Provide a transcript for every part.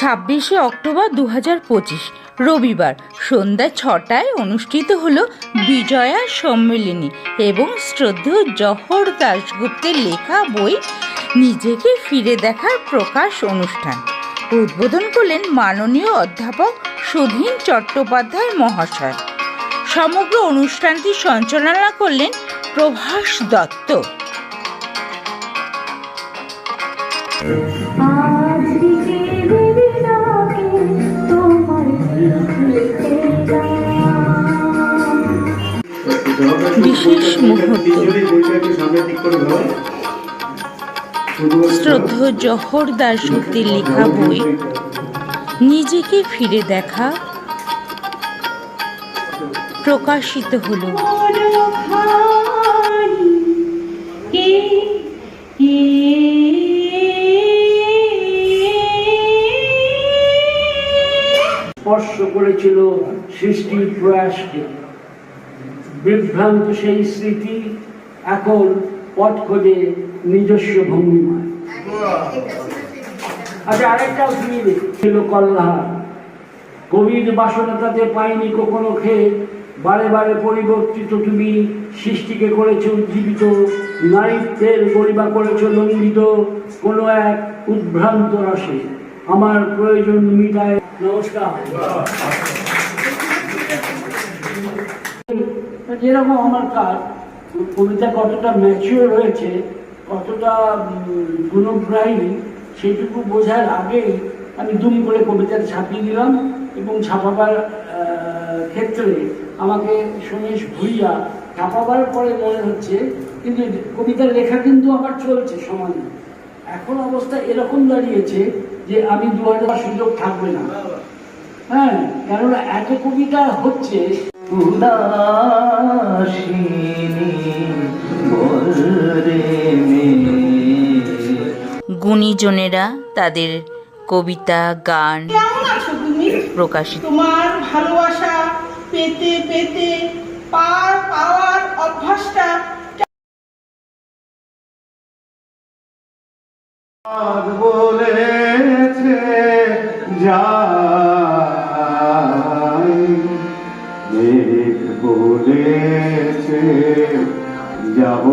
ছাব্বিশে অক্টোবর দু হাজার পঁচিশ, রবিবার সন্ধ্যা ছটায় অনুষ্ঠিত হল বিজয়া সম্মেলনী এবং শ্রদ্ধেয় জহর দাশগুপ্তের লেখা বই নিজেকে ফিরে দেখার প্রকাশ অনুষ্ঠান। উদ্বোধন করলেন মাননীয় অধ্যাপক সুধীন চট্টোপাধ্যায় মহাশয়। সমগ্র অনুষ্ঠানটি সঞ্চালনা করলেন প্রভাস দত্ত। আজ বিশেষ মুহূর্ত। শ্রদ্ধ জহর দাশগুপ্তের লেখা বই। নিজেকে ফিরে দেখা। প্রকাশিত হলো। স্পর্শ করেছিল সৃষ্টির প্রয়াসকে। বিভ্রান্ত সেই স্মৃতি এখন পট খোঁজে নিজস্ব ভঙ্গিমায়। আচ্ছা আরেকটাও ফিরে ছিল কল্লাহার কবির বাসনা তাতে পাইনি কখনো খেয়ে। বারে বারে পরিবর্তিত তুমি সৃষ্টিকে করেছ উজ্জীবিত। নারীত্বের গরিমা করেছ লঙ্ঘিত। কোনো এক উদ্ভ্রান্ত রসে। আমার প্রয়োজন মিটায়। নমস্কার। যেরকম আমার কাজ, কবিতা কতটা ম্যাচিওর হয়েছে, কতটা গুণগ্রাহী, সেইটুকু বোঝার আগেই আমি দুম করে কবিতাটা ছাপিয়ে দিলাম এবং ছাপাবার ক্ষেত্রে আমাকে সোমেশ ভুইয়া ছাপাবার পরে মনে হচ্ছে, কিন্তু কবিতার লেখা কিন্তু আমার চলছে সমানে এখন অবস্থা এরকম দাঁড়িয়েছে যে আমি দু হাজার সুযোগ থাকবে না। হ্যাঁ কেননা এত কবিতা হচ্ছে উদাসিনী গুণীজনেরা তাদের কবিতা গান কেমন আছো তুমি? প্রকাশিত। তোমার ভালোবাসা পেতে পেতে পার পাওয়ার অভ্যাসটা বলেছে যাই যাব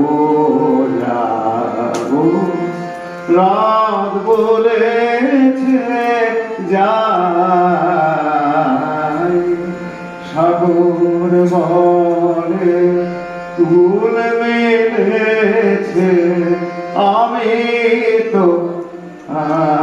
যাব। রাত বলেছে যাই। সাগর বলে তুল মেলেছে আমি তো আ